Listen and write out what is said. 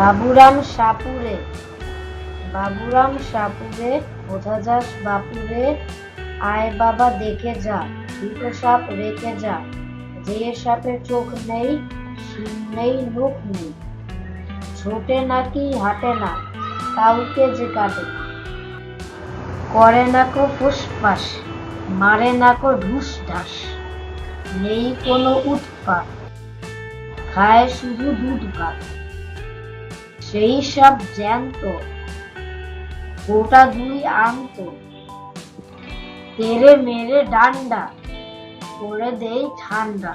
বাবুরাম সাপুরে। বাবুরাম সাপুরে, বোঝা যাস বাপুরে, আয় বাবা দেখে যা, দুটো সাপ রেখে যা। যে সাপের চোখ নেই, শিং নেই, মুখ নেই। ছোটে নাকি, হাঁটে না, কাউকে যে কাটে। করে না কো ফুসফাস, মারে না কো ঢুস ঢাস নেই কোনো উৎপাত, খায় শুধু দুধ ভাত। সেই সব জ্যান্ত গোটা দুই আনত তেরে মেরে ডান্ডা করে দেই ঠান্ডা।